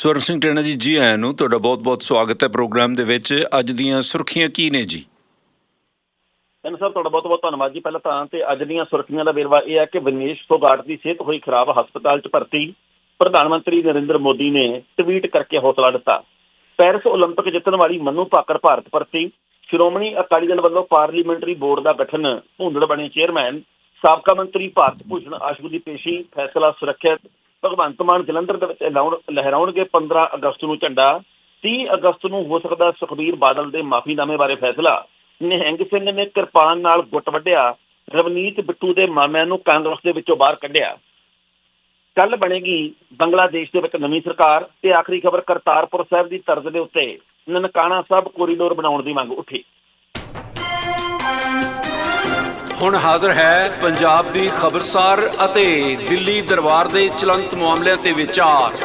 ਸਵਰਨ ਸਿੰਘ ਟੇਣਾ ਜੀ ਜੀ ਆਇਆਂ ਨੂੰ ਤੁਹਾਡਾ ਬਹੁਤ-ਬਹੁਤ ਸਵਾਗਤ ਹੈ ਪ੍ਰੋਗਰਾਮ ਦੇ ਵਿੱਚ ਅੱਜ ਦੀਆਂ ਸੁਰਖੀਆਂ ਕੀ ਨੇ ਜੀ ਧੰਨ ਸਾਹਿਬ ਤੁਹਾਡਾ ਬਹੁਤ ਬਹੁਤ ਧੰਨਵਾਦ ਜੀ ਪਹਿਲਾਂ ਤਾਂ ਤੇ ਅੱਜ ਦੀਆਂ ਸੁਰਖੀਆਂ ਦਾ ਵੇਰਵਾ ਇਹ ਹੈ ਕਿ ਵਿਨੇਸ਼ ਫੋਗਾਟ ਦੀ ਸਿਹਤ ਹੋਈ ਖਰਾਬ ਹਸਪਤਾਲ 'ਚ ਭਰਤੀ ਪ੍ਰਧਾਨ ਮੰਤਰੀ ਨਰਿੰਦਰ ਮੋਦੀ ਨੇ ਟਵੀਟ ਕਰਕੇ ਹੌਸਲਾ ਦਿੱਤਾ ਪੈਰਿਸ 올림픽 ਜਿੱਤਣ ਵਾਲੀ ਮਨੂ ਭਾਕਰ ਭਾਰਤ ਭਰਤੀ ਸ਼੍ਰੋਮਣੀ ਅਕਾਲੀ ਦਲ ਵੱਲੋਂ ਪਾਰਲੀਮੈਂਟਰੀ ਬੋਰਡ ਦਾ ਗਠਨ ਭੁੰਦੜ ਬਣੇ ਚੇਅਰਮੈਨ ਸਾਬਕਾ ਮੰਤਰੀ ਭਾਰਤ ਭੂਸ਼ਣ ਆਸ਼ੂ ਦੀ ਪੇਸ਼ੀ ਫੈਸਲਾ ਸੁਰੱਖਿਅਤ ਭਗਵੰਤ ਮਾਨ ਜਲੰਧਰ ਦੇ ਵਿੱਚ ਲਹਿਰਾਉਣਗੇ 15 ਅਗਸਤ ਨੂੰ ਝੰਡਾ 30 ਅਗਸਤ ਨੂੰ ਹੋ ਸਕਦਾ ਸੁਖਬੀਰ ਬਾਦਲ ਦੇ ਮਾਫੀਨਾਮੇ ਬਾਰੇ ਫੈਸਲਾ। ਨਿਹੰਗ ਸਿੰਘ ਨੇ ਕਿਰਪਾਨ ਨਾਲ ਗੁੱਟ ਵੱਢਿਆ, ਰਵਨੀਤ ਬਿੱਟੂ ਦੇ ਮਾਮਿਆਂ ਨੂੰ ਕਾਂਗਰਸ ਦੇ ਵਿੱਚੋਂ ਬਾਹਰ ਕੱਢਿਆ। ਕੱਲ ਬਣੇਗੀ ਬੰਗਲਾਦੇਸ਼ ਦੇ ਵਿੱਚ ਨਵੀਂ ਸਰਕਾਰ ਤੇ ਆਖਰੀ ਖਬਰ ਕਰਤਾਰਪੁਰ ਸਾਹਿਬ ਦੀ ਤਰਜ਼ ਦੇ ਉੱਤੇ। ਨਨਕਾਣਾ ਸਾਹਿਬ ਕੋਰੀਡੋਰ ਬਣਾਉਣ ਦੀ ਮੰਗ ਉੱਠੀ। ਹੁਣ ਹਾਜ਼ਰ ਹੈ ਪੰਜਾਬ ਦੀ ਖਬਰਸਾਰ ਅਤੇ ਦਿੱਲੀ ਦਰਬਾਰ ਦੇ ਚਲੰਤ ਮਾਮਲਿਆਂ ਤੇ ਵਿਚਾਰ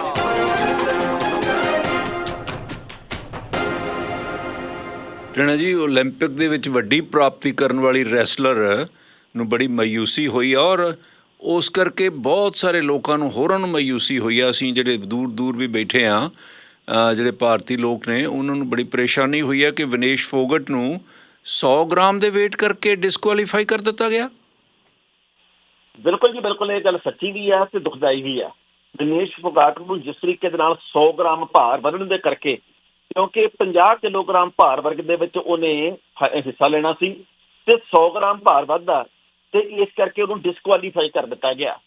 ਟੇਣਾ ਜੀ 올림픽 ਦੇ ਵਿੱਚ ਵੱਡੀ ਪ੍ਰਾਪਤੀ ਕਰਨ ਵਾਲੀ ਰੈਸਲਰ ਨੂੰ ਬੜੀ ਮਾਯੂਸੀ ਹੋਈ ਆ ਔਰ ਉਸ ਕਰਕੇ ਬਹੁਤ ਸਾਰੇ ਲੋਕਾਂ ਨੂੰ ਹੋਰਾਂ ਨੂੰ ਮਾਯੂਸੀ ਹੋਈ ਆ ਅਸੀਂ ਜਿਹੜੇ ਦੂਰ ਦੂਰ ਵੀ ਬੈਠੇ ਆ ਜਿਹੜੇ ਭਾਰਤੀ ਲੋਕ ਨੇ ਉਹਨਾਂ ਨੂੰ ਬੜੀ ਪਰੇਸ਼ਾਨੀ ਹੋਈ ਆ ਕਿ ਵਿਨੇਸ਼ ਫੋਗਟ ਨੂੰ 100 ਗ੍ਰਾਮ ਦੇ weight ਕਰਕੇ ਡਿਸਕੁਆਲੀਫਾਈ ਕਰ ਦਿੱਤਾ ਗਿਆ? ਬਿਲਕੁਲ ਜੀ, ਬਿਲਕੁਲ ਇਹ ਗੱਲ ਸੱਚੀ ਵੀ ਆ ਤੇ ਦੁਖਦਾਈ ਵੀ ਆ। ਦਿਨੇਸ਼ ਫੋਗਾਟ ਨੂੰ ਜਿਸ ਤਰੀਕੇ ਦੇ ਨਾਲ 100 ਗ੍ਰਾਮ ਭਾਰ ਵਧਣ ਦੇ ਕਰਕੇ, ਕਿਉਂਕਿ 50 ਕਿਲੋਗ੍ਰਾਮ ਭਾਰ ਵਰਗ ਦੇ ਵਿੱਚ ਉਹਨੇ ਹਿੱਸਾ ਲੈਣਾ ਸੀ ਤੇ 100 ਗ੍ਰਾਮ ਭਾਰ ਵੱਧਦਾ ਤੇ ਇਸ ਕਰਕੇ ਉਹਨੂੰ ਡਿਸਕੁਆਲੀਫਾਈ ਕਰ ਦਿੱਤਾ ਗਿਆ।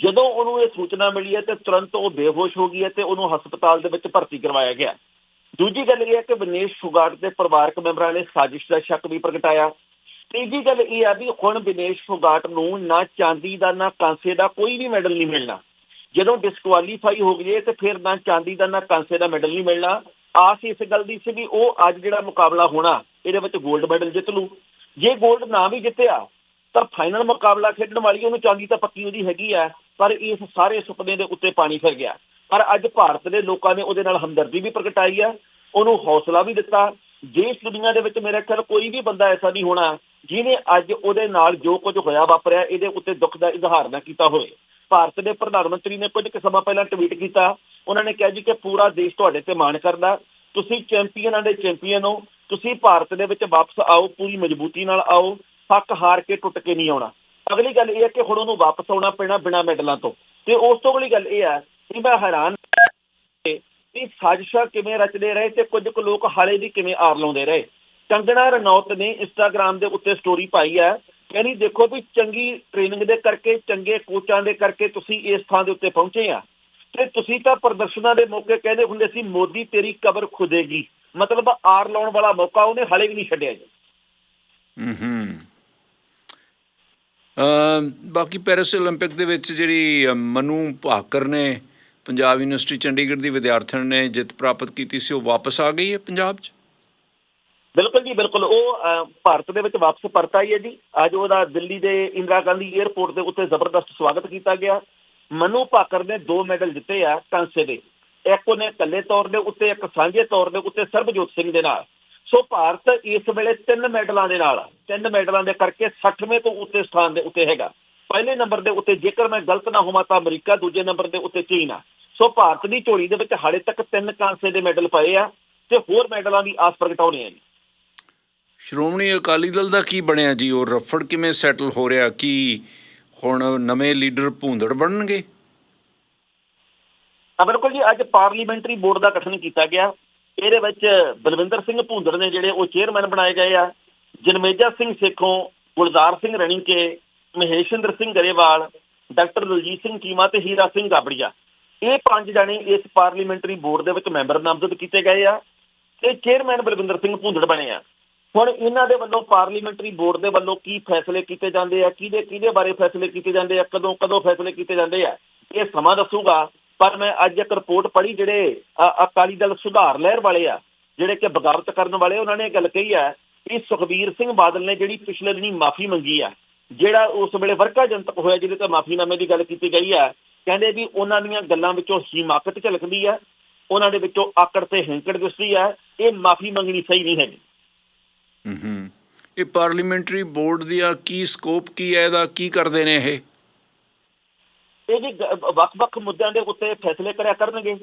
ਜਦੋਂ ਉਹਨੂੰ ਇਹ ਸੂਚਨਾ ਮਿਲੀ ਹੈ ਤੇ ਤੁਰੰਤ ਉਹ ਬੇਹੋਸ਼ ਹੋ ਗਈ ਹੈ ਤੇ ਉਹਨੂੰ ਹਸਪਤਾਲ ਦੇ ਵਿੱਚ ਭਰਤੀ ਕਰਵਾਇਆ ਗਿਆ। ਦੂਜੀ ਗੱਲ ਇਹ ਹੈ ਕਿ ਵਿਨੇਸ਼ ਫੁਗਾਟ ਦੇ ਪਰਿਵਾਰਕ ਮੈਂਬਰਾਂ ਨੇ ਸਾਜ਼ਿਸ਼ ਦਾ ਸ਼ੱਕ ਵੀ ਪ੍ਰਗਟਾਇਆ। ਤੀਜੀ ਗੱਲ ਇਹ ਆ ਵੀ ਹੁਣ ਵਿਨੇਸ਼ ਫੁਗਾਟ ਨੂੰ ਨਾ ਚਾਂਦੀ ਦਾ, ਨਾ ਕਾਂਸੇ ਦਾ ਕੋਈ ਵੀ ਮੈਡਲ ਨਹੀਂ ਮਿਲਣਾ। ਜਦੋਂ ਡਿਸਕੁਆਲੀਫਾਈ ਹੋ ਗਏ ਤੇ ਫਿਰ ਨਾ ਚਾਂਦੀ ਦਾ, ਨਾ ਕਾਂਸੇ ਦਾ ਮੈਡਲ ਨਹੀਂ ਮਿਲਣਾ। ਆਸ ਇਸ ਗੱਲ ਦੀ ਸੀ ਵੀ ਉਹ ਅੱਜ ਜਿਹੜਾ ਮੁਕਾਬਲਾ ਹੋਣਾ, ਇਹਦੇ ਵਿੱਚ 골ਡ ਮੈਡਲ ਜਿੱਤ ਲੂ ਜੇ 골ਡ ਨਾ ਵੀ ਜਿੱਤਿਆ, ਤਾਂ ਫਾਈਨਲ ਮੁਕਾਬਲਾ ਖੇਡਣ ਵਾਲੀ ਉਹਨੂੰ ਚਾਂਦੀ ਤਾਂ ਪੱਕੀ ਉਹਦੀ ਹੈਗੀ ਆ, ਪਰ ਇਸ ਸਾਰੇ ਸੁਪਨੇ ਦੇ ਉੱਤੇ ਪਾਣੀ ਫਿਰ ਗਿਆ। ਪਰ ਅੱਜ ਭਾਰਤ ਦੇ ਲੋਕਾਂ ਨੇ ਉਹਦੇ ਨਾਲ ਹਮਦਰਦੀ ਵੀ ਪ੍ਰਗਟਾਈ ਆ, ਉਹਨੂੰ ਹੌਸਲਾ ਵੀ ਦਿੱਤਾ। ਜਿਸ ਇਸ ਦੁਨੀਆ ਦੇ ਵਿੱਚ ਮੇਰੇ ਖਿਆਲ ਕੋਈ ਵੀ ਬੰਦਾ ਐਸਾ ਨਹੀਂ ਹੋਣਾ ਜਿਹਨੇ ਅੱਜ ਉਹਦੇ ਨਾਲ ਜੋ ਕੁਝ ਹੋਇਆ ਵਾਪਰਿਆ, ਇਹਦੇ ਉੱਤੇ ਦੁੱਖ ਦਾ ਇਜ਼ਹਾਰ ਨਾ ਕੀਤਾ ਹੋਵੇ। ਭਾਰਤ ਦੇ ਪ੍ਰਧਾਨ ਮੰਤਰੀ ਨੇ ਕੁਝ ਕੁ ਸਮਾਂ ਪਹਿਲਾਂ ਟਵੀਟ ਕੀਤਾ। ਉਹਨਾਂ ਨੇ ਕਿਹਾ ਜੀ ਕਿ ਪੂਰਾ ਦੇਸ਼ ਤੁਹਾਡੇ ਤੇ ਮਾਣ ਕਰਦਾ। ਤੁਸੀਂ ਚੈਂਪੀਅਨਾਂ ਦੇ ਚੈਂਪੀਅਨ ਹੋ। ਤੁਸੀਂ ਭਾਰਤ ਦੇ ਵਿੱਚ ਵਾਪਸ ਆਓ, ਪੂਰੀ ਮਜ਼ਬੂਤੀ ਨਾਲ ਆਓ। ਹੱਕ ਹਾਰ ਕੇ ਟੁੱਟ ਕੇ ਨਹੀਂ ਆਉਣਾ। ਅਗਲੀ ਗੱਲ ਇਹ ਹੈ ਕਿ ਹੁਣ ਉਹਨੂੰ ਵਾਪਸ ਆਉਣਾ ਪੈਣਾ ਬਿਨਾਂ ਮੈਡਲਾਂ ਤੋਂ। ਤੇ ਉਸ ਤੋਂ ਅਗਲੀ ਗੱਲ ਇਹ ਹੈ ਕਿ ਮੈਂ ਹੈਰਾਨ ਕਿ ਸਾਜ਼ਿਸ਼ਾਂ ਕਿਵੇਂ ਰਚਦੇ ਰਹੇ ਤੇ ਕੁਝ ਕੁ ਲੋਕ ਹਾਲੇ ਵੀ ਕਿਵੇਂ ਆਰ ਲਾਉਂਦੇ ਰਹੇ ਕੰਗਣਾ ਰਣੌਤ ਨੇ ਇੰਸਟਾਗ੍ਰam ਦੇ ਉੱਤੇ ਸਟੋਰੀ ਪਾਈ ਹੈ ਕਹਿੰਦੀ ਦੇਖੋ ਵੀ ਚੰਗੀ ਟ੍ਰੇਨਿੰਗ ਦੇ ਕਰਕੇ ਚੰਗੇ ਕੋਚਾਂ ਦੇ ਕਰਕੇ ਤੁਸੀਂ ਇਸ ਥਾਂ ਦੇ ਉੱਤੇ ਪਹੁੰਚੇ ਆ ਤੇ ਤੁਸੀਂ ਤਾਂ ਪ੍ਰਦਰਸ਼ਨਾਂ ਦੇ ਮੌਕੇ ਕਹਿੰਦੇ ਹੁੰਦੇ ਸੀ ਮੋਦੀ ਤੇਰੀ ਕਬਰ ਖੁਦੇਗੀ ਮਤਲਬ ਆਰ ਲਾਉਣ ਵਾਲਾ ਮੌਕਾ ਉਹਨੇ ਹਾਲੇ ਵੀ ਨਹੀਂ ਛੱਡਿਆ ਜੀ ਹੂੰ ਅਮ ਬਾਕੀ ਪੈਰਿਸ 올림픽 ਦੇ ਵਿੱਚ ਜਿਹੜੀ ਅ, ਮਨੂ ਭਾਕਰ ਨੇ ਪੰਜਾਬ ਯੂਨੀਵਰਸਿਟੀ ਚੰਡੀਗੜ੍ਹ ਦੀ ਵਿਦਿਆਰਥਣ ਨੇ ਜਿੱਤ ਪ੍ਰਾਪਤ ਕੀਤੀ ਸੀ, ਉਹ ਵਾਪਸ ਆ ਗਈ ਹੈ ਪੰਜਾਬ 'ਚ? ਬਿਲਕੁਲ ਜੀ, ਬਿਲਕੁਲ। ਉਹ ਭਾਰਤ ਦੇ ਵਿੱਚ ਵਾਪਸ ਪਰਤ ਆਈ ਹੈ ਜੀ। ਅੱਜ ਉਹਦਾ ਦਿੱਲੀ ਦੇ ਇੰਦਰਾ ਗਾਂਧੀ 에ਅਰਪੋਰਟ ਦੇ ਉੱਤੇ ਜ਼ਬਰਦਸਤ ਸਵਾਗਤ ਕੀਤਾ ਗਿਆ। ਮਨੂ ਭਾਕਰ ਨੇ ਦੋ ਮੈਡਲ ਜਿੱਤੇ ਆ ਕਾਂਸੇ ਦੇ। ਇੱਕ ਉਹਨੇ ਇਕੱਲੇ ਤੌਰ ਦੇ ਉੱਤੇ, ਇੱਕ ਸਾਂਝੇ ਤੌਰ ਦੇ ਉੱਤੇ ਸਰਬਜੋਤ ਸਿੰਘ ਦੇ ਨਾਲ। ਸੋ ਭਾਰਤ ਇਸ ਵੇਲੇ ਤਿੰਨ ਮੈਡਲਾਂ ਦੇ ਨਾਲ ਤਿੰਨ ਮੈਡਲਾਂ ਦੇ ਕਰਕੇ 60ਵੇਂ ਤੋਂ ਉੱਤੇ ਸਥਾਨ ਦੇ ਉੱਤੇ ਹੈਗਾ। ਪਹਿਲੇ ਨੰਬਰ ਦੇ ਉੱਤੇ ਜੇਕਰ ਮੈਂ ਗਲਤ ਨਾ ਹੋਵਾਂ ਤਾਂ ਅਮਰੀਕਾ ਦੂਜੇ ਨੰਬਰ ਦੇ ਉੱਤੇ ਚੀਨ ਆ। ਸੋ ਭਾਰਤ ਦੀ ਝੋਲੀ ਦੇ ਵਿੱਚ ਹਾਲੇ ਤੱਕ ਤਿੰਨ ਕਾਂਸੇ ਦੇ ਮੈਡਲ ਪਏ ਆ ਤੇ ਹੋਰ ਮੈਡਲਾਂ ਦੀ ਆਸ ਪ੍ਰਗਟਾਉਣੀ ਹੈ ਜੀ ਸ਼੍ਰੋਮਣੀ ਅਕਾਲੀ ਦਲ ਦਾ ਕੀ ਬਣਿਆ ਜੀ? ਉਹ ਰਫੜ ਕਿਵੇਂ ਸੈਟਲ ਹੋ ਰਿਹਾ? ਕੀ ਹੁਣ ਨਵੇਂ ਲੀਡਰ ਭੂੰਦੜ ਬਣਨਗੇ? ਹਾਂ ਬਿਲਕੁਲ ਜੀ ਅੱਜ ਪਾਰਲੀਮੈਂਟਰੀ ਬੋਰਡ ਦਾ ਗਠਨ ਕੀਤਾ ਗਿਆ। ਇਹਦੇ ਵਿੱਚ ਬਲਵਿੰਦਰ ਸਿੰਘ ਭੁੰਦੜ ਨੇ ਜਿਹੜੇ ਉਹ ਚੇਅਰਮੈਨ ਬਣਾਏ ਗਏ ਆ। ਜਨਮੇਜਾ ਸਿੰਘ ਸੇਖੋਂ ਗੁਲਜ਼ਾਰ ਸਿੰਘ ਰਣੀਕੇ ਮਹੇਸ਼ਿੰਦਰ ਸਿੰਘ ਗਰੇਵਾਲ ਡਾਕਟਰ ਦਲਜੀਤ ਸਿੰਘ ਚੀਮਾ ਤੇ ਹੀਰਾ ਸਿੰਘ ਗਾਬੜੀਆ। ਇਹ ਪੰਜ ਜਣੇ ਇਸ ਪਾਰਲੀਮੈਂਟਰੀ ਬੋਰਡ ਦੇ ਵਿੱਚ ਮੈਂਬਰ ਨਾਮਜ਼ਦ ਕੀਤੇ ਗਏ ਆ ਤੇ ਚੇਅਰਮੈਨ ਬਲਵਿੰਦਰ ਸਿੰਘ ਭੁੰਦੜ ਬਣੇ ਆ। ਹੁਣ ਇਹਨਾਂ ਦੇ ਵੱਲੋਂ ਪਾਰਲੀਮੈਂਟਰੀ ਬੋਰਡ ਦੇ ਵੱਲੋਂ ਕੀ ਫੈਸਲੇ ਕੀਤੇ ਜਾਂਦੇ ਆ, ਕਿਹਦੇ ਕਿਹਦੇ ਬਾਰੇ ਫੈਸਲੇ ਕੀਤੇ ਜਾਂਦੇ ਆ, ਕਦੋਂ ਕਦੋਂ ਫੈਸਲੇ ਕੀਤੇ ਜਾਂਦੇ ਆ, ਇਹ ਸਮਾਂ ਦੱਸੂਗਾ। ਪਰ ਮੈਂ ਅੱਜ ਇੱਕ ਰਿਪੋਰਟ ਪੜ੍ਹੀ ਜਿਹੜੇ ਅਕਾਲੀ ਦਲ ਸੁਧਾਰ ਲਹਿਰ ਵਾਲੇ ਆ, ਜਿਹੜੇ ਕਿ ਬਗਾਵਤ ਕਰਨ ਵਾਲੇ, ਉਹਨਾਂ ਨੇ ਇਹ ਗੱਲ ਕਹੀ ਹੈ ਕਿ ਸੁਖਬੀਰ ਸਿੰਘ ਬਾਦਲ ਨੇ ਜਿਹੜੀ ਪਿਛਲੇ ਦਿਨੀ ਮਾਫੀ ਮੰਗੀ ਆ ਜਿਹੜਾ ਉਸ ਵੇਲੇ ਵਰਕਾ ਜਨਤਕ ਹੋਇਆ ਜਿਹਦੇ ਤੇ ਮਾਫੀਨਾਮੇ ਦੀ ਗੱਲ ਕੀਤੀ ਗਈ ਆ ਕਹਿੰਦੇ ਵੀ ਉਹਨਾਂ ਦੀਆਂ ਗੱਲਾਂ ਵਿੱਚੋਂ ਹਿਮਾਕਤ ਝਲਕਦੀ ਆ ਉਹਨਾਂ ਦੇ ਵਿੱਚੋਂ ਆਕੜ ਤੇ ਹੈਂਕੜ ਦਿਸਦੀ ਆ ਇਹ ਮਾਫੀ ਮੰਗਣੀ ਸਹੀ ਨਹੀਂ ਹੈਗੀ। ਹੂੰ ਹੂੰ ਇਹ ਪਾਰਲੀਮੈਂਟਰੀ ਬੋਰਡ ਦਾ ਕੀ ਸਕੋਪ ਕੀ ਹੈ ਇਹਦਾ ਕੀ ਕਰਦੇ ਨੇ ਇਹ? ਇਹ ਗ- ਵੱਖ-ਵੱਖ ਮੁੱਦਿਆਂ ਦੇ ਉੱਤੇ ਫੈਸਲੇ ਕਰਿਆ ਕਰਨਗੇ।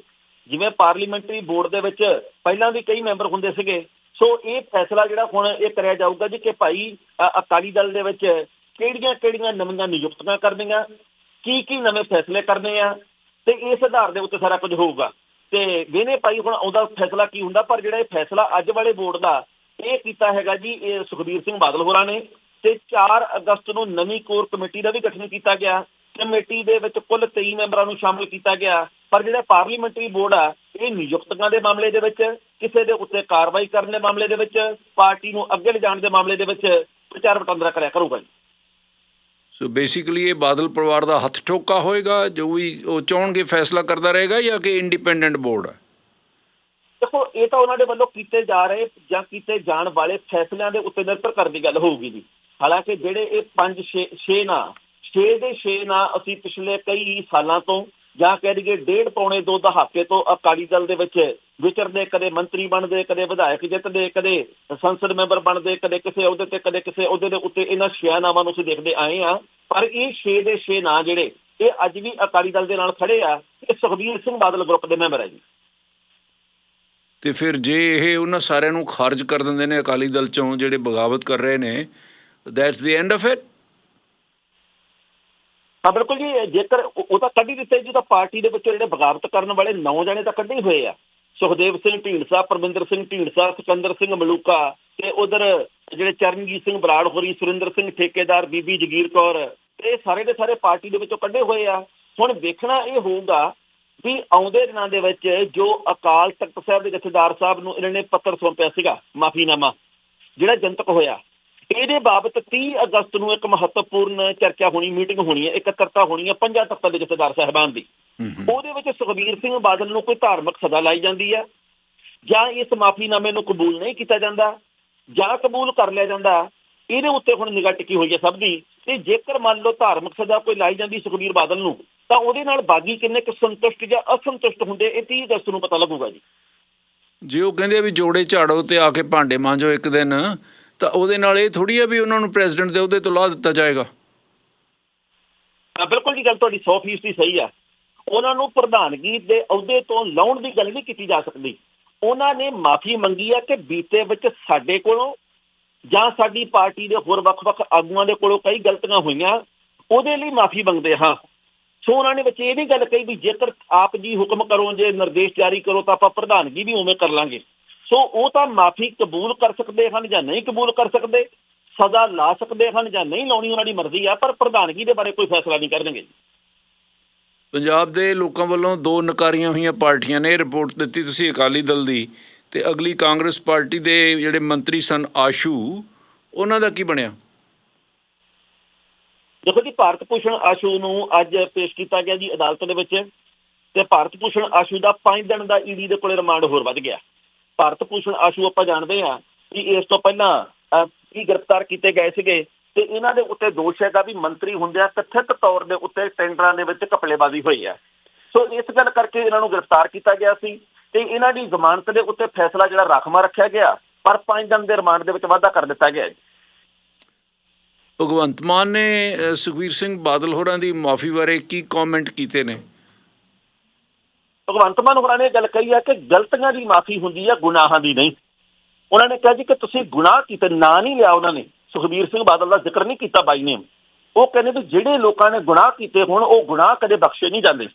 ਜਿਵੇਂ ਪਾਰਲੀਮੈਂਟਰੀ ਬੋਰਡ ਦੇ ਵਿੱਚ ਪਹਿਲਾਂ ਵੀ ਕਈ ਮੈਂਬਰ ਹੁੰਦੇ ਸੀਗੇ। ਸੋ ਇਹ ਫੈਸਲਾ ਜਿਹੜਾ ਹੁਣ ਇਹ ਕਰਿਆ ਜਾਊਗਾ ਜੀ ਕਿ ਭਾਈ ਅਕਾਲੀ ਦਲ ਦੇ ਵਿੱਚ ਕਿਹੜੀਆਂ ਕਿਹੜੀਆਂ ਨਵੀਆਂ ਨਿਯੁਕਤੀਆਂ ਕਰਨੀਆਂ, ਕੀ ਕੀ ਨਵੇਂ ਫੈਸਲੇ ਕਰਨੇ ਆ, ਤੇ ਇਸ ਆਧਾਰ ਦੇ ਉੱਤੇ ਸਾਰਾ ਕੁਝ ਹੋਊਗਾ। ਤੇ ਵੇਨੇ ਭਾਈ ਹੁਣ ਆਉਂਦਾ ਫੈਸਲਾ ਕੀ ਹੁੰਦਾ, ਪਰ ਜਿਹੜਾ ਇਹ ਫੈਸਲਾ ਅੱਜ ਵਾਲੇ ਬੋਰਡ ਦਾ, ਇਹ ਕੀਤਾ ਹੈਗਾ ਜੀ, ਇਹ ਸੁਖਬੀਰ ਸਿੰਘ ਬਾਦਲ ਹੋਰਾਂ ਨੇ, ਤੇ 4 ਅਗਸਤ ਨੂੰ ਨਵੀਂ ਕੋਰ ਕਮੇਟੀ ਦਾ ਵੀ ਗਠਨ ਕੀਤਾ ਗਿਆ, ਕਮੇਟੀ ਦੇ ਵਿੱਚ ਕੁੱਲ 23 ਮੈਂਬਰਾਂ ਨੂੰ ਸ਼ਾਮਲ ਕੀਤਾ ਗਿਆ, ਪਰ ਜਿਹੜਾ ਪਾਰਲੀਮੈਂਟਰੀ ਬੋਰਡ ਆ, ਇਹ ਨਿਯੁਕਤੀਆਂ ਦੇ ਮਾਮਲੇ ਦੇ ਵਿੱਚ, ਕਿਸੇ ਦੇ ਉੱਤੇ ਕਾਰਵਾਈ ਕਰਨ ਦੇ ਮਾਮਲੇ ਦੇ ਵਿੱਚ, ਪਾਰਟੀ ਨੂੰ ਅੱਗੇ ਲਿਜਾਣ ਦੇ ਮਾਮਲੇ ਦੇ ਵਿੱਚ ਵਿਚਾਰ ਵਟਾਂਦਰਾ ਕਰਿਆ ਕਰੂਗਾ ਜੀ। ਸੋ ਬੇਸਿਕਲੀ ਇਹ ਬਾਦਲ ਪਰਿਵਾਰ ਦਾ ਹੱਥ ਠੋਕਾ ਹੋਏਗਾ, ਜੋ ਵੀ ਉਹ ਚਾਹਣਗੇ ਫੈਸਲਾ ਕਰਦਾ ਰਹੇਗਾ ਜਾਂ ਕਿ ਇੰਡੀਪੈਂਡੈਂਟ ਬੋਰਡ ਹੈ? ਦੇਖੋ, ਇਹ ਤਾਂ ਉਹਨਾਂ ਦੇ ਵੱਲੋਂ ਕੀਤੇ ਜਾ ਰਹੇ ਜਾਂ ਕੀਤੇ ਜਾਣ ਵਾਲੇ ਫੈਸਲਿਆਂ ਦੇ ਉੱਤੇ ਨਿਰਭਰ ਕਰਨ ਦੀ ਗੱਲ ਹੋਊਗੀ ਜੀ। ਹਾਲਾਂਕਿ ਜਿਹੜੇ ਇਹ 5 6 6 ਨਾ 6 ਦੇ 6 ਨਾ ਅਸੀਂ ਪਿਛਲੇ ਕਈ ਸਾਲਾਂ ਤੋਂ ਜਾਂ ਕਹਿ ਦਈਏ ਡੇਢ ਪੌਣੇ ਦੋ ਦਹਾਕੇ ਤੋਂ ਅਕਾਲੀ ਦਲ ਦੇ ਵਿੱਚ ਵਿਚਰਦੇ, ਕਦੇ ਮੰਤਰੀ ਬਣਦੇ, ਕਦੇ ਵਿਧਾਇਕ ਜਿੱਤਦੇ, ਕਦੇ ਸੰਸਦ ਮੈਂਬਰ ਬਣਦੇ, ਕਦੇ ਕਿਸੇ ਅਹੁਦੇ ਤੇ, ਕਦੇ ਕਿਸੇ ਅਹੁਦੇ ਦੇ ਉੱਤੇ ਇਹਨਾਂ ਛਿਆ ਨਾਵਾਂ ਨੂੰ ਅਸੀਂ ਦੇਖਦੇ ਆਏ ਆ ਪਰ ਇਹ 6 ਦੇ 6 ਨਾਂ ਜਿਹੜੇ, ਇਹ ਅੱਜ ਵੀ ਅਕਾਲੀ ਦਲ ਦੇ ਨਾਲ ਖੜੇ ਆ, ਇਹ ਸੁਖਬੀਰ ਸਿੰਘ ਬਾਦਲ ਗਰੁੱਪ ਦੇ ਮੈਂਬਰ ਹੈ ਜੀ। ਤੇ ਫਿਰ ਜੇ ਇਹ ਉਹਨਾਂ ਸਾਰਿਆਂ ਨੂੰ ਖਾਰਜ ਕਰ ਦਿੰਦੇ ਨੇ ਅਕਾਲੀ ਦਲ ਚੋਂ ਜਿਹੜੇ ਬਗਾਵਤ ਕਰ ਰਹੇ ਨੇ that's the end of it ਹਾਂ, ਬਿਲਕੁਲ ਜੀ ਜੇਕਰ ਉਹ ਤਾਂ ਕੱਢੀ ਹੀ ਦਿੱਤੇ ਜੀ ਤਾਂ ਪਾਰਟੀ ਦੇ ਵਿੱਚੋਂ ਜਿਹੜੇ ਬਗਾਵਤ ਕਰਨ ਵਾਲੇ ਨੌ ਜਣੇ ਤਾਂ ਕੱਢੇ ਹੋਏ ਆ। ਸੁਖਦੇਵ ਸਿੰਘ, ਢੀਂਡਸਾ, ਪਰਮਿੰਦਰ ਸਿੰਘ, ਢੀਂਡਸਾ, ਸਿਕੰਦਰ ਸਿੰਘ, ਮਲੂਕਾ ਤੇ ਉਧਰ ਜਿਹੜੇ ਚਰਨਜੀਤ ਸਿੰਘ, ਬਰਾੜ ਹੋਰੀ, ਸੁਰਿੰਦਰ ਸਿੰਘ, ਠੇਕੇਦਾਰ ਬੀਬੀ ਜਗੀਰ ਕੌਰ, ਇਹ ਸਾਰੇ ਦੇ ਸਾਰੇ ਪਾਰਟੀ ਦੇ ਵਿੱਚੋਂ ਕੱਢੇ ਹੋਏ ਆ। ਹੁਣ ਵੇਖਣਾ ਇਹ ਹੋਊਗਾ ਵੀ ਆਉਂਦੇ ਦਿਨਾਂ ਦੇ ਵਿੱਚ ਜੋ ਅਕਾਲ ਤਖਤ ਸਾਹਿਬ ਦੇ ਜਥੇਦਾਰ ਸਾਹਿਬ ਨੂੰ ਇਹਨਾਂ ਨੇ ਪੱਤਰ ਸੌਂਪਿਆ ਸੀਗਾ, ਮਾਫੀਨਾਮਾ, ਜਿਹੜਾ ਜਨਤਕ ਹੋਇਆ ਇਹਦੇ ਬਾਬਤ 30 ਅਗਸਤ ਨੂੰ ਇੱਕ ਮਹੱਤਵਪੂਰਨ ਚਰਚਾ ਹੋਣੀ ਮੀਟਿੰਗ ਹੋਣੀ ਹੈ ਇਕੱਤਰਤਾ ਹੋਣੀ ਹੈ ਪੰਜਾਂ ਤਖਤਾਂ ਦੇ ਜਥੇਦਾਰ ਸਾਹਿਬਾਨ ਦੀ। ਉਹਦੇ ਵਿੱਚ ਸੁਖਬੀਰ ਸਿੰਘ ਬਾਦਲ ਨੂੰ ਕੋਈ ਧਾਰਮਿਕ ਸਜ਼ਾ ਲਾਈ ਜਾਂਦੀ ਹੈ ਜਾਂ ਇਸ ਮਾਫੀਨਾਮੇ ਨੂੰ ਕਬੂਲ ਨਹੀਂ ਕੀਤਾ ਜਾਂਦਾ ਜਾਂ ਕਬੂਲ ਕਰ ਲਿਆ ਜਾਂਦਾ ਇਹਦੇ ਉੱਤੇ ਹੁਣ ਨਿਗਾਹ ਟਿਕੀ ਹੋਈ ਹੈ ਸਭ ਦੀ। ਤੇ ਜੇਕਰ ਮੰਨ ਲਓ ਧਾਰਮਿਕ ਸਜ਼ਾ ਕੋਈ ਲਾਈ ਜਾਂਦੀ ਸੁਖਬੀਰ ਬਾਦਲ ਨੂੰ ਤਾਂ ਉਹਦੇ ਨਾਲ ਬਾਗੀ ਕਿੰਨੇ ਕੁ ਸੰਤੁਸ਼ਟ ਜਾਂ ਅਸੰਤੁਸ਼ਟ ਹੁੰਦੇ ਇਹ 30 ਅਗਸਤ ਨੂੰ ਪਤਾ ਲੱਗੂਗਾ ਜੀ। ਜੇ ਉਹ ਕਹਿੰਦੇ ਵੀ ਜੋੜੇ ਝਾੜੋ ਤੇ ਆ ਕੇ ਭਾਂਡੇ ਮਾਂਜੋ ਇੱਕ ਦਿਨ ਤਾਂ ਉਹਦੇ ਨਾਲ ਇਹ ਥੋੜੀ ਆ ਵੀ ਉਹਨਾਂ ਨੂੰ ਪ੍ਰੈਜ਼ੀਡੈਂਟ ਦੇ ਅਹੁਦੇ ਤੋਂ ਲਾ ਦਿੱਤਾ ਜਾਏਗਾ। ਬਿਲਕੁਲ ਜੀ, ਗੱਲ ਤੁਹਾਡੀ 100% ਹੀ ਸਹੀ ਆ। ਉਹਨਾਂ ਨੂੰ ਪ੍ਰਧਾਨਗੀ ਦੇ ਅਹੁਦੇ ਤੋਂ ਲਾਉਣ ਦੀ ਗੱਲ ਨਹੀਂ ਕੀਤੀ ਜਾ ਸਕਦੀ। ਉਹਨਾਂ ਨੇ ਮਾਫੀ ਮੰਗੀ ਆ ਕਿ ਬੀਤੇ ਵਿੱਚ ਸਾਡੇ ਕੋਲੋਂ ਜਾਂ ਸਾਡੀ ਪਾਰਟੀ ਦੇ ਹੋਰ ਵੱਖ-ਵੱਖ ਆਗੂਆਂ ਦੇ ਕੋਲੋਂ ਕਈ ਗਲਤੀਆਂ ਹੋਈਆਂ, ਉਹਦੇ ਲਈ ਮਾਫੀ ਮੰਗਦੇ ਹਾਂ। ਸੋ ਉਹਨਾਂ ਨੇ ਵਿੱਚ ਇਹ ਵੀ ਗੱਲ ਕਹੀ ਵੀ ਜੇਕਰ ਆਪ ਜੀ ਹੁਕਮ ਕਰੋ, ਜੇ ਨਿਰਦੇਸ਼ ਜਾਰੀ ਕਰੋ, ਤਾਂ ਆਪਾਂ ਪ੍ਰਧਾਨਗੀ ਵੀ ਉਵੇਂ ਕਰ ਲਾਂਗੇ। ਸੋ ਉਹ ਤਾਂ ਮਾਫੀ ਕਬੂਲ ਕਰ ਸਕਦੇ ਹਨ ਜਾਂ ਨਹੀਂ ਕਬੂਲ ਕਰ ਸਕਦੇ ਸਜ਼ਾ ਲਾ ਸਕਦੇ ਹਨ ਜਾਂ ਨਹੀਂ ਲਾਉਣੀ ਉਹਨਾਂ ਦੀ ਮਰਜ਼ੀ ਆ ਪਰ ਪ੍ਰਧਾਨਗੀ ਦੇ ਬਾਰੇ ਕੋਈ ਫੈਸਲਾ ਨਹੀਂ ਕਰਨਗੇ ਪੰਜਾਬ ਦੇ ਲੋਕਾਂ ਵੱਲੋਂ ਦੋ ਨਕਾਰੀਆਂ ਹੋਈਆਂ ਪਾਰਟੀਆਂ ਨੇ ਰਿਪੋਰਟ ਦਿੱਤੀ ਤੁਸੀਂ ਅਕਾਲੀ ਦਲ ਦੀ ਤੇ ਅਗਲੀ ਕਾਂਗਰਸ ਪਾਰਟੀ ਦੇ ਜਿਹੜੇ ਮੰਤਰੀ ਸਨ ਆਸ਼ੂ ਉਹਨਾਂ ਦਾ ਕੀ ਬਣਿਆ? ਦੇਖੋ ਜੀ ਭਾਰਤ ਭੂਸ਼ਣ ਆਸ਼ੂ ਨੂੰ ਅੱਜ ਪੇਸ਼ ਕੀਤਾ ਗਿਆ ਜੀ ਅਦਾਲਤ ਦੇ ਵਿੱਚ ਤੇ ਭਾਰਤ ਭੂਸ਼ਣ ਆਸ਼ੂ ਦਾ 5 ਦਿਨ ਦਾ ਈਡੀ ਦੇ ਕੋਲੇ ਰਿਮਾਂਡ ਹੋਰ ਵੱਧ ਗਿਆ। ਭਾਰਤ ਭੂਸ਼ਣ ਆਸ਼ੂ ਆਪਾਂ ਜਾਣਦੇ ਹਾਂ ਕਿ ਇਸ ਤੋਂ ਪਹਿਲਾਂ ਅਹ, ਗ੍ਰਿਫਤਾਰ ਕੀਤੇ ਗਏ ਸੀਗੇ ਤੇ ਇਹਨਾਂ ਦੇ ਉੱਤੇ ਦੋਸ਼ ਹੈਗਾ ਵੀ ਮੰਤਰੀ ਹੁੰਦਿਆਂ ਕਥਿਤ ਤੌਰ ਦੇ ਉੱਤੇ ਟੈਂਡਰਾਂ ਦੇ ਵਿੱਚ ਘਪਲੇਬਾਜ਼ੀ ਹੋਈ ਹੈ। ਸੋ ਇਸ ਗੱਲ ਕਰਕੇ ਇਹਨਾਂ ਨੂੰ ਗ੍ਰਿਫਤਾਰ ਕੀਤਾ ਗਿਆ ਸੀ ਤੇ ਇਹਨਾਂ ਦੀ ਜ਼ਮਾਨਤ ਦੇ ਉੱਤੇ ਫੈਸਲਾ ਜਿਹੜਾ ਰਾਖਵਾ ਰੱਖਿਆ ਗਿਆ ਪਰ 5 ਦਿਨ ਦੇ ਰਿਮਾਂਡ ਦੇ ਵਿੱਚ ਵਾਧਾ ਕਰ ਦਿੱਤਾ ਗਿਆ ਜੀ ਭਗਵੰਤ ਮਾਨ ਨੇ ਅ, ਸੁਖਬੀਰ ਸਿੰਘ ਬਾਦਲ ਹੋਰਾਂ ਦੀ ਮਾਫੀ ਬਾਰੇ ਕੀ ਕਮੈਂਟ ਕੀਤੇ ਨੇ? ਭਗਵੰਤ ਮਾਨ ਹੋਰਾਂ ਨੇ ਇਹ ਗੱਲ ਕਹੀ ਹੈ ਕਿ ਗਲਤੀਆਂ ਦੀ ਮਾਫੀ ਹੁੰਦੀ ਹੈ ਗੁਨਾਹਾਂ ਦੀ ਨਹੀਂ। ਉਹਨਾਂ ਨੇ ਕਿਹਾ ਜੀ ਕਿ ਤੁਸੀਂ ਗੁਨਾਹ ਕੀਤੇ, ਨਾਂ ਨਹੀਂ ਲਿਆ ਉਹਨਾਂ ਨੇ। ਸੁਖਬੀਰ ਸਿੰਘ ਬਾਦਲ ਦਾ ਜ਼ਿਕਰ ਨਹੀਂ ਕੀਤਾ ਬਾਈ ਨੇ। ਉਹ ਕਹਿੰਦੇ ਵੀ ਜਿਹੜੇ ਲੋਕਾਂ ਨੇ ਗੁਨਾਹ ਕੀਤੇ ਹੁਣ, ਉਹ ਗੁਨਾਹ ਕਦੇ ਬਖਸ਼ੇ ਨਹੀਂ ਜਾਂਦੇ।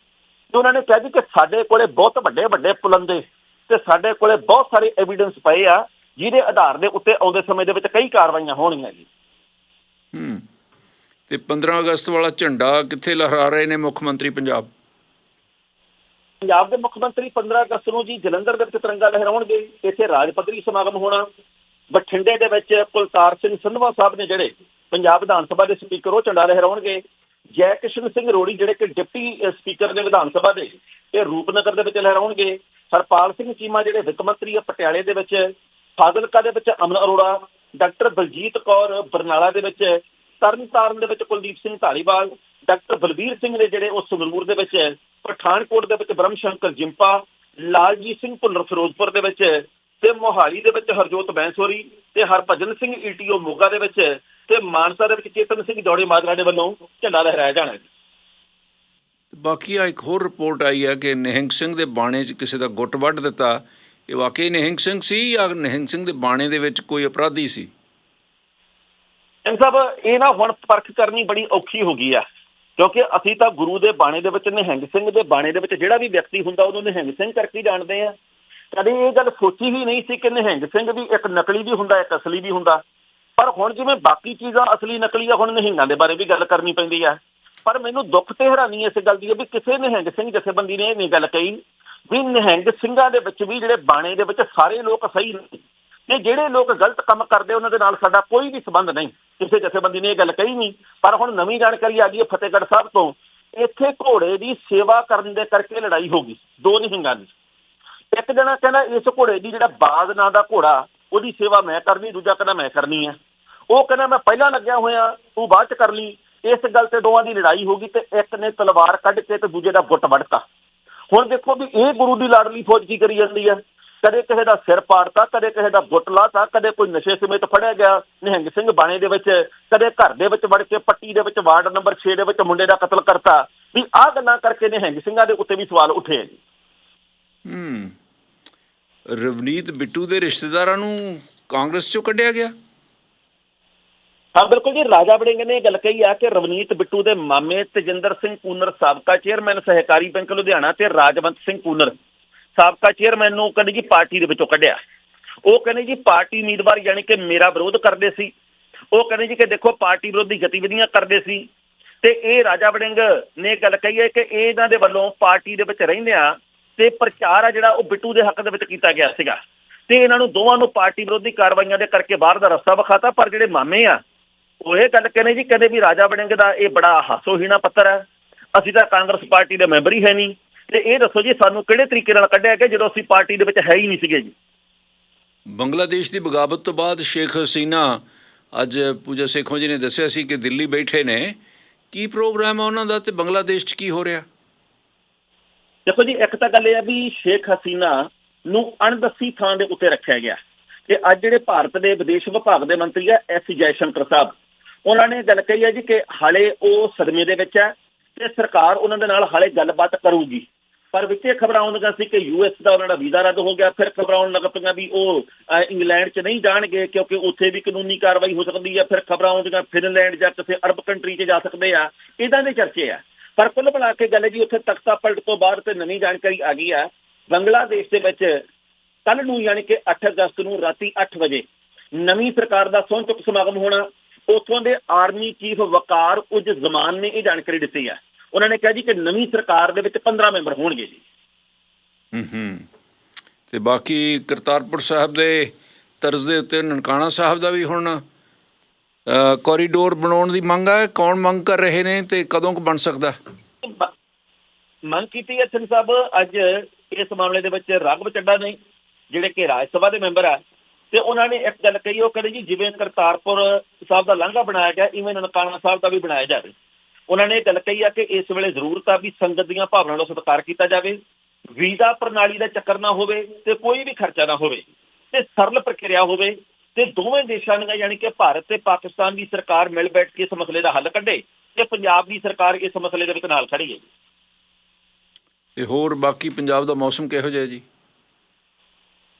ਤੇ ਉਹਨਾਂ ਨੇ ਕਿਹਾ ਜੀ ਕਿ ਸਾਡੇ ਕੋਲੇ ਬਹੁਤ ਵੱਡੇ ਵੱਡੇ ਪੁਲੰਦੇ ਤੇ ਸਾਡੇ ਕੋਲੇ ਬਹੁਤ ਸਾਰੇ ਐਵੀਡੈਂਸ ਪਏ ਆ, ਜਿਹਦੇ ਆਧਾਰ ਦੇ ਉੱਤੇ ਆਉਂਦੇ ਸਮੇਂ ਦੇ ਵਿੱਚ ਕਈ ਕਾਰਵਾਈਆਂ ਹੋਣਗੀਆਂ ਜੀ। ਹੂੰ। ਤੇ 15 ਅਗਸਤ ਵਾਲਾ ਝੰਡਾ ਕਿੱਥੇ ਲਹਿਰਾ ਰਹੇ ਨੇ ਮੁੱਖ ਮੰਤਰੀ ਪੰਜਾਬ? ਪੰਜਾਬ ਦੇ ਮੁੱਖ ਮੰਤਰੀ 15 ਅਗਸਤ ਨੂੰ ਜੀ ਜਲੰਧਰ ਦੇ ਵਿੱਚ ਤਿਰੰਗਾ ਲਹਿਰਾਉਣਗੇ, ਇੱਥੇ ਰਾਜ ਪੱਧਰੀ ਸਮਾਗਮ ਹੋਣਾ, ਬਠਿੰਡੇ ਦੇ ਵਿੱਚ ਕੁਲਤਾਰ ਸਿੰਘ ਸੰਧਵਾ ਸਾਹਿਬ ਨੇ ਜਿਹੜੇ ਪੰਜਾਬ ਵਿਧਾਨ ਸਭਾ ਦੇ ਸਪੀਕਰ, ਉਹ ਝੰਡਾ ਲਹਿਰਾਉਣਗੇ। ਜੈ ਕਿਸ਼ਨ ਸਿੰਘ ਰੋੜੀ ਜਿਹੜੇ ਕਿ ਡਿਪਟੀ ਸਪੀਕਰ ਨੇ ਵਿਧਾਨ ਸਭਾ ਦੇ, ਇਹ ਰੂਪਨਗਰ ਦੇ ਵਿੱਚ ਲਹਿਰਾਉਣਗੇ। ਹਰਪਾਲ ਸਿੰਘ ਚੀਮਾ ਜਿਹੜੇ ਵਿੱਤ ਮੰਤਰੀ ਆ, ਪਟਿਆਲੇ ਦੇ ਵਿੱਚ, ਫਾਜ਼ਿਲਕਾ ਦੇ ਵਿੱਚ ਅਮਨ ਅਰੋੜਾ, ਡਾਕਟਰ ਬਲਜੀਤ ਕੌਰ ਬਰਨਾਲਾ ਦੇ ਵਿੱਚ ਤਰਨਤਾਰਨ ਦੇ ਵਿੱਚ ਕੁਲਦੀਪ ਸਿੰਘ ਢਾਲੀਵਾਲ ਡਾਕਟਰ ਬਲਬੀਰ ਸਿੰਘ ਨੇ ਜਿਹੜੇ ਉਹ ਸੰਗਰੂਰ ਦੇ ਵਿੱਚ ਪਠਾਨਕੋਟ ਦੇ ਵਿੱਚ ਬ੍ਰਹਮ ਸ਼ੰਕਰ ਜਿੰਪਾ, ਲਾਲਜੀਤ ਸਿੰਘ ਭੁੱਲਰ ਫਿਰੋਜ਼ਪੁਰ ਦੇ ਵਿੱਚ ਤੇ ਮੋਹਾਲੀ ਦੇ ਵਿੱਚ ਹਰਜੋਤ ਬੈਂਸੋਰੀ ਤੇ ਹਰਭਜਨ ਸਿੰਘ ਈਟੀਓ ਮੋਗਾ ਦੇ ਵਿੱਚ ਤੇ ਮਾਨਸਾ ਦੇ ਵਿੱਚ ਚੇਤਨ ਸਿੰਘ ਜੋੜੇ ਮਾਜਰਾ ਦੇ ਵੱਲੋਂ ਝੰਡਾ ਲਹਿਰਾਇਆ ਜਾਣਾ ਹੈ। ਬਾਕੀ ਆ ਇੱਕ ਹੋਰ ਰਿਪੋਰਟ ਆਈ ਹੈ ਕਿ ਨਿਹੰਗ ਸਿੰਘ ਦੇ ਬਾਣੇ 'ਚ ਕਿਸੇ ਦਾ ਗੁੱਟ ਵੱਢ ਦਿੱਤਾ, ਇਹ ਵਾਕਈ ਨਿਹੰਗ ਸਿੰਘ ਸੀ ਜਾਂ ਨਿਹੰਗ ਸਿੰਘ ਦੇ ਬਾਣੇ ਦੇ ਵਿੱਚ ਕੋਈ ਅਪਰਾਧੀ ਸੀ? ਸਾਹਿਬ ਇਹ ਨਾ ਹੁਣ ਪਰਖ ਕਰਨੀ ਬੜੀ ਔਖੀ ਹੋ ਗਈ ਆ। ਕਿਉਂਕਿ ਅਸੀਂ ਤਾਂ ਗੁਰੂ ਦੇ ਬਾਣੇ ਦੇ ਵਿੱਚ, ਨਿਹੰਗ ਸਿੰਘ ਦੇ ਬਾਣੇ ਦੇ ਵਿੱਚ ਜਿਹੜਾ ਵੀ ਵਿਅਕਤੀ ਹੁੰਦਾ, ਉਹਨੂੰ ਨਿਹੰਗ ਸਿੰਘ ਕਰਕੇ ਜਾਣਦੇ ਆ। ਕਦੇ ਇਹ ਗੱਲ ਸੋਚੀ ਹੀ ਨਹੀਂ ਸੀ ਕਿ ਨਿਹੰਗ ਸਿੰਘ ਵੀ ਇੱਕ ਨਕਲੀ ਵੀ ਹੁੰਦਾ, ਇੱਕ ਅਸਲੀ ਵੀ ਹੁੰਦਾ। ਪਰ ਹੁਣ ਜਿਵੇਂ ਬਾਕੀ ਚੀਜ਼ਾਂ ਅਸਲੀ, ਨਕਲੀ ਆ, ਹੁਣ ਨਿਹੰਗਾਂ ਦੇ ਬਾਰੇ ਵੀ ਗੱਲ ਕਰਨੀ ਪੈਂਦੀ ਆ। ਪਰ ਮੈਨੂੰ ਦੁੱਖ ਤੇ ਹੈਰਾਨੀ ਇਸ ਗੱਲ ਦੀ ਹੈ ਵੀ ਕਿਸੇ ਨਿਹੰਗ ਸਿੰਘ ਜਥੇਬੰਦੀ ਨੇ ਇਹ ਨਹੀਂ ਗੱਲ ਕਹੀ ਵੀ ਨਿਹੰਗ ਸਿੰਘਾਂ ਦੇ ਵਿੱਚ ਵੀ ਜਿਹੜੇ ਬਾਣੇ ਦੇ ਵਿੱਚ ਸਾਰੇ ਲੋਕ ਸਹੀ ਨੇ। ਤੇ ਜਿਹੜੇ ਲੋਕ ਗਲਤ ਕੰਮ ਕਰਦੇ, ਉਹਨਾਂ ਦੇ ਨਾਲ ਸਾਡਾ ਕੋਈ ਵੀ ਸਬੰਧ ਨਹੀਂ। ਕਿਸੇ ਜਥੇਬੰਦੀ ਨੇ ਇਹ ਗੱਲ ਕਹੀ ਨਹੀਂ। ਪਰ ਹੁਣ ਨਵੀਂ ਜਾਣਕਾਰੀ ਆ ਗਈ ਹੈ ਫਤਿਹਗੜ੍ਹ ਸਾਹਿਬ ਤੋਂ। ਇੱਥੇ ਘੋੜੇ ਦੀ ਸੇਵਾ ਕਰਨ ਦੇ ਕਰਕੇ ਲੜਾਈ ਹੋ ਗਈ। ਦੋ ਨਿਹੰਗਾਂ ਦੀ। ਇੱਕ ਜਣਾ ਕਹਿੰਦਾ, ਇਸ ਘੋੜੇ ਦੀ ਜਿਹੜਾ ਬਾਜ਼ ਨਾਂ ਦਾ ਘੋੜਾ, ਉਹਦੀ ਸੇਵਾ ਮੈਂ ਕਰਨੀ, ਦੂਜਾ ਕਹਿੰਦਾ, ਮੈਂ ਕਰਨੀ ਹੈ। ਉਹ ਕਹਿੰਦਾ, ਮੈਂ ਪਹਿਲਾਂ ਲੱਗਿਆ ਹੋਇਆ, ਤੂੰ ਬਾਅਦ ਚ ਕਰ ਲਈ। ਇਸ ਗੱਲ ਤੇ ਦੋਵਾਂ ਦੀ ਲੜਾਈ ਹੋ ਗਈ ਤੇ ਇੱਕ ਨੇ ਤਲਵਾਰ ਕੱਢ ਕੇ ਤੇ ਦੂਜੇ ਦਾ ਗੁੱਟ ਵੱਢਤਾ। ਹੁਣ ਦੇਖੋ ਵੀ ਇਹ ਗੁਰੂ ਦੀ ਲਾਡਲੀ ਫੌਜ ਕੀ ਕਰੀ ਜਾਂਦੀ ਹੈ? ਕਦੇ ਕਿਸੇ ਦਾ ਸਿਰ ਪਾੜਤਾ ਕਦੇ ਕਿਸੇ ਦਾ ਗੁੱਟ ਲਾਤਾ ਕਦੇ ਕੋਈ ਨਸ਼ੇ ਸਮੇਤ ਫੜਿਆ ਗਿਆ ਨਿਹੰਗ ਸਿੰਘ ਬਾਣੇ ਦੇ ਵਿੱਚ ਕਦੇ ਘਰ ਦੇ ਵਿੱਚ ਵੜ ਕੇ ਪੱਟੀ ਦੇ ਵਿੱਚ ਵਾਰਡ ਨੰਬਰ 6 ਦੇ ਵਿੱਚ ਮੁੰਡੇ ਦਾ ਕਤਲ ਕਰਤਾ। ਵੀ ਆਹ ਗੱਲਾਂ ਕਰਕੇ ਨਿਹੰਗ ਸਿੰਘਾਂ ਦੇ ਉੱਤੇ ਵੀ ਸਵਾਲ ਉੱਠੇ ਜੀ ਹੂੰ। ਰਵਨੀਤ ਬਿੱਟੂ ਦੇ ਰਿਸ਼ਤੇਦਾਰਾਂ ਨੂੰ ਕਾਂਗਰਸ ਚੋਂ ਕੱਢਿਆ ਗਿਆ? ਹਾਂ ਬਿਲਕੁਲ ਜੀ ਰਾਜਾ ਵੜਿੰਗ ਨੇ ਇਹ ਗੱਲ ਕਹੀ ਆ ਕਿ ਰਵਨੀਤ ਬਿੱਟੂ ਦੇ ਮਾਮੇ ਤੇਜਿੰਦਰ ਸਿੰਘ ਕੂਨਰ ਸਾਬਕਾ ਚੇਅਰਮੈਨ ਸਹਿਕਾਰੀ ਬੈਂਕ ਲੁਧਿਆਣਾ ਤੇ ਰਾਜਵੰਤ ਸਿੰਘ ਕੂਨਰ। ਸਾਬਕਾ ਚੇਅਰਮੈਨ ਨੂੰ ਕਹਿੰਦੇ ਜੀ ਪਾਰਟੀ ਦੇ ਵਿੱਚੋਂ ਕੱਢਿਆ। ਉਹ ਕਹਿੰਦੇ ਜੀ ਪਾਰਟੀ ਉਮੀਦਵਾਰ ਯਾਨੀ ਕਿ ਮੇਰਾ ਵਿਰੋਧ ਕਰਦੇ ਸੀ। ਉਹ ਕਹਿੰਦੇ ਜੀ ਕਿ ਦੇਖੋ ਪਾਰਟੀ ਵਿਰੋਧੀ ਗਤੀਵਿਧੀਆਂ ਕਰਦੇ ਸੀ। ਤੇ ਇਹ ਰਾਜਾ ਵੜਿੰਗ ਨੇ ਗੱਲ ਕਹੀ ਹੈ ਕਿ ਇਹਨਾਂ ਦੇ ਵੱਲੋਂ ਪਾਰਟੀ ਦੇ ਵਿੱਚ ਰਹਿੰਦਿਆਂ ਤੇ ਪ੍ਰਚਾਰ ਆ ਜਿਹੜਾ ਉਹ ਬਿੱਟੂ ਦੇ ਹੱਕ ਦੇ ਵਿੱਚ ਕੀਤਾ ਗਿਆ ਸੀਗਾ। ਤੇ ਇਹਨਾਂ ਨੂੰ ਦੋਵਾਂ ਨੂੰ ਪਾਰਟੀ ਵਿਰੋਧੀ ਕਾਰਵਾਈਆਂ ਦੇ ਕਰਕੇ ਬਾਹਰ ਦਾ ਰਸਤਾ ਵਿਖਾਤਾ, ਪਰ ਜਿਹੜੇ ਮਾਮੇ ਆ, ਉਹ ਇਹ ਗੱਲ ਕਹਿੰਦੇ ਜੀ ਕਹਿੰਦੇ ਵੀ ਰਾਜਾ ਵੜਿੰਗ ਦਾ ਇਹ ਬੜਾ ਹਾਸੋਹੀਣਾ ਪੱਤਰ ਹੈ। ਅਸੀਂ ਤਾਂ ਕਾਂਗਰਸ ਪਾਰਟੀ ਦੇ ਮੈਂਬਰ ਹੀ ਹੈ ਨਹੀਂ। ਤੇ ਇਹ ਦੱਸੋ ਜੀ ਸਾਨੂੰ ਕਿਹੜੇ ਤਰੀਕੇ ਨਾਲ ਕੱਢਿਆ ਗਿਆ ਜਦੋਂ ਅਸੀਂ ਪਾਰਟੀ ਦੇ ਵਿੱਚ ਹੈ ਹੀ ਨਹੀਂ ਸੀਗੇ ਜੀ? ਬੰਗਲਾਦੇਸ਼ ਦੀ ਬਗਾਵਤ ਤੋਂ ਬਾਅਦ ਸ਼ੇਖ ਹਸੀਨਾ ਅੱਜ ਪੂਜਾ ਸੇਖੋਂ ਜੀ ਨੇ ਦੱਸਿਆ ਸੀ ਕਿ ਦਿੱਲੀ ਬੈਠੇ ਨੇ। ਕੀ ਪ੍ਰੋਗਰਾਮ ਹੈ ਉਹਨਾਂ ਦਾ ਤੇ ਬੰਗਲਾਦੇਸ਼ 'ਚ ਕੀ ਹੋ ਰਿਹਾ? ਦੇਖੋ ਜੀ ਇੱਕ ਤਾਂ ਗੱਲ ਇਹ ਆ ਵੀ ਸ਼ੇਖ ਹਸੀਨਾ ਨੂੰ ਅਣਦੱਸੀ ਥਾਂ ਦੇ ਉੱਤੇ ਰੱਖਿਆ ਗਿਆ। ਤੇ ਅੱਜ ਜਿਹੜੇ ਭਾਰਤ ਦੇ ਵਿਦੇਸ਼ ਵਿਭਾਗ ਦੇ ਮੰਤਰੀ ਆ ਐਸ ਜੈਸ਼ੰਕਰ ਸਾਹਿਬ ਉਹਨਾਂ ਨੇ ਗੱਲ ਕਹੀ ਹੈ ਜੀ ਕਿ ਹਾਲੇ ਉਹ ਸਦਮੇ ਦੇ ਵਿੱਚ ਹੈ ਤੇ ਸਰਕਾਰ ਉਹਨਾਂ ਦੇ ਨਾਲ ਹਾਲੇ ਗੱਲਬਾਤ ਕਰੂਗੀ। ਪਰ ਵਿੱਚੇ ਖਬਰਾਂ ਆਉਂਦੀਆਂ ਸੀ ਕਿ ਯੂਐਸ ਦਾ ਉਹਨਾਂ ਦਾ ਵੀਜ਼ਾ ਰੱਦ ਹੋ ਗਿਆ। ਫਿਰ ਖਬਰਾਂ ਆਉਣ ਲੱਗ ਪਈਆਂ ਵੀ ਉਹ ਇੰਗਲੈਂਡ 'ਚ ਨਹੀਂ ਜਾਣਗੇ ਕਿਉਂਕਿ ਉੱਥੇ ਵੀ ਕਾਨੂੰਨੀ ਕਾਰਵਾਈ ਹੋ ਸਕਦੀ ਹੈ। ਫਿਰ ਖਬਰਾਂ ਆਉਂਦੀਆਂ ਫਿਨਲੈਂਡ ਜਾਂ ਕਿਸੇ ਅਰਬ ਕੰਟਰੀ 'ਚ ਜਾ ਸਕਦੇ ਆ। ਇਦਾਂ ਦੇ ਚਰਚੇ ਆ। ਪਰ ਕੁੱਲ ਮਿਲਾ ਕੇ ਗੱਲ ਹੈ ਜੀ, ਉੱਥੇ ਤਖਤਾ ਪਲਟ ਤੋਂ ਬਾਅਦ ਤੇ ਨਵੀਂ ਜਾਣਕਾਰੀ ਆ ਗਈ ਆ। ਬੰਗਲਾਦੇਸ਼ ਦੇ ਵਿੱਚ ਕੱਲ ਨੂੰ ਯਾਨੀ ਕਿ 8 ਅਗਸਤ ਨੂੰ ਰਾਤੀ 8 ਵਜੇ ਨਵੀਂ ਸਰਕਾਰ ਦਾ ਸਹੁੰ ਚੁੱਕ ਸਮਾਗਮ ਹੋਣਾ। ਉੱਥੋਂ ਦੇ ਆਰਮੀ ਚੀਫ ਵਕਾਰ ਉਜ ਜ਼ਮਾਨ ਨੇ ਇਹ ਜਾਣਕਾਰੀ ਦਿੱਤੀ ਹੈ ਉਹਨਾਂ ਨੇ ਕਿਹਾ ਜੀ ਕਿ ਨਵੀਂ ਸਰਕਾਰ ਦੇ ਵਿੱਚ 15 ਮੈਂਬਰ ਹੋਣਗੇ ਜੀ। ਹੂੰ ਹੂੰ ਤੇ ਬਾਕੀ ਕਰਤਾਰਪੁਰ ਸਾਹਿਬ ਦੇ ਤਰਜ਼ ਦੇ ਉੱਤੇ ਨਨਕਾਣਾ ਸਾਹਿਬ ਦਾ ਵੀ ਹੁਣ ਕੋਰੀਡੋਰ ਬਣਾਉਣ ਦੀ ਮੰਗ ਹੈ ਕੌਣ ਮੰਗ ਕਰ ਰਹੇ ਨੇ ਤੇ ਕਦੋਂ ਕੁ ਬਣ ਸਕਦਾ? ਮੰਗ ਕੀਤੀ ਹੈ ਸਿੰਘ ਸਾਹਿਬ ਅੱਜ ਇਸ ਮਾਮਲੇ ਦੇ ਵਿੱਚ ਰਾਘਵ ਚੱਡਾ ਨੇ ਜਿਹੜੇ ਕਿ ਰਾਜ ਸਭਾ ਦੇ ਮੈਂਬਰ ਆ ਤੇ ਉਹਨਾਂ ਨੇ ਇੱਕ ਗੱਲ ਕਹੀ ਉਹ ਕਹਿੰਦੇ ਜੀ ਜਿਵੇਂ ਕਰਤਾਰਪੁਰ ਸਾਹਿਬ ਦਾ ਲਾਂਘਾ ਬਣਾਇਆ ਗਿਆ ਇਵੇਂ ਨਨਕਾਣਾ ਸਾਹਿਬ ਦਾ ਵੀ ਬਣਾਇਆ ਜਾਵੇ। ਉਹਨਾਂ ਨੇ ਇਹ ਗੱਲ ਕਹੀ ਆ ਕਿ ਇਸ ਵੇਲੇ ਜ਼ਰੂਰਤ ਆ ਵੀ ਸੰਗਤ ਦੀਆਂ ਭਾਵਨਾਵਾਂ ਦਾ ਸਤਿਕਾਰ ਕੀਤਾ ਜਾਵੇ ਵੀਜ਼ਾ ਪ੍ਰਣਾਲੀ ਦਾ ਚੱਕਰ ਨਾ ਹੋਵੇ ਤੇ ਕੋਈ ਵੀ ਖਰਚਾ ਨਾ ਹੋਵੇ ਤੇ ਸਰਲ ਪ੍ਰਕਿਰਿਆ ਹੋਵੇ ਤੇ ਦੋਵੇਂ ਦੇਸ਼ਾਂ ਦੀਆਂ ਯਾਨੀ ਕਿ ਭਾਰਤ ਤੇ ਪਾਕਿਸਤਾਨ ਦੀ ਸਰਕਾਰ ਮਿਲ ਬੈਠ ਕੇ ਇਸ ਮਸਲੇ ਦਾ ਹੱਲ ਕੱਢੇ ਤੇ ਪੰਜਾਬ ਦੀ ਸਰਕਾਰ ਇਸ ਮਸਲੇ ਦੇ ਵਿੱਚ ਨਾਲ ਖੜੀ ਹੈ ਜੀ। ਤੇ ਹੋਰ ਬਾਕੀ ਪੰਜਾਬ ਦਾ ਮੌਸਮ ਕਿਹੋ ਜਿਹਾ ਜੀ?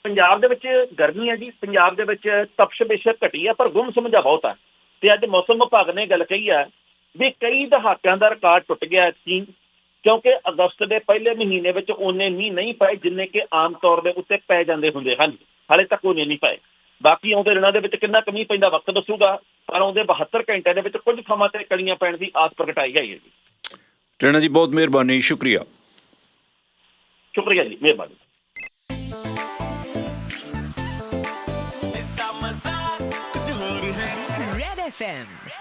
ਪੰਜਾਬ ਦੇ ਵਿੱਚ ਗਰਮੀ ਹੈ ਜੀ ਪੰਜਾਬ ਦੇ ਵਿੱਚ ਤਪਸ਼ ਬੇਸ਼ੱਕ ਘਟੀ ਹੈ ਪਰ ਗੁੰਮ ਸਮਝਾ ਬਹੁਤ ਹੈ ਤੇ ਅੱਜ ਮੌਸਮ ਵਿਭਾਗ ਨੇ ਗੱਲ ਕਹੀ ਹੈ ਵੀ ਕਈ ਦਹਾਕਿਆਂ ਦਾ ਰਿਕਾਰਡ ਟੁੱਟ ਗਿਆ ਐਤਕੀ ਕਿਉਂਕਿ ਅਗਸਤ ਦੇ ਪਹਿਲੇ ਮਹੀਨੇ ਵਿੱਚ ਉਹਨੇ ਮੀਂਹ ਨਹੀਂ ਪਏ ਜਿੰਨੇ ਕਿ ਆਮ ਤੌਰ ਦੇ ਉੱਤੇ ਪੈ ਜਾਂਦੇ ਹੁੰਦੇ ਹਨ। ਹਾਲੇ ਤੱਕ ਉਹਨੇ ਨਹੀਂ ਪਏ। ਬਾਕੀ ਆਉਂਦੇ ਦਿਨਾਂ ਦੇ ਵਿੱਚ ਕਿੰਨਾ ਕਮੀ ਪੈਂਦਾ ਵਕਤ ਦੱਸੂਗਾ ਪਰ ਆਉਂਦੇ 72 ਘੰਟਿਆਂ ਦੇ ਵਿੱਚ ਕੁਝ ਥਾਵਾਂ ਤੇ ਕਣੀਆਂ ਪੈਣ ਦੀ ਆਸ ਪ੍ਰਗਟਾਈ ਗਈ ਹੈ ਜੀ। ਟੈਣਾ ਜੀ ਬਹੁਤ ਮਿਹਰਬਾਨੀ ਸ਼ੁਕਰੀਆ। ਸ਼ੁਕਰੀਆ ਜੀ ਮਿਹਰਬਾਨੀ। FM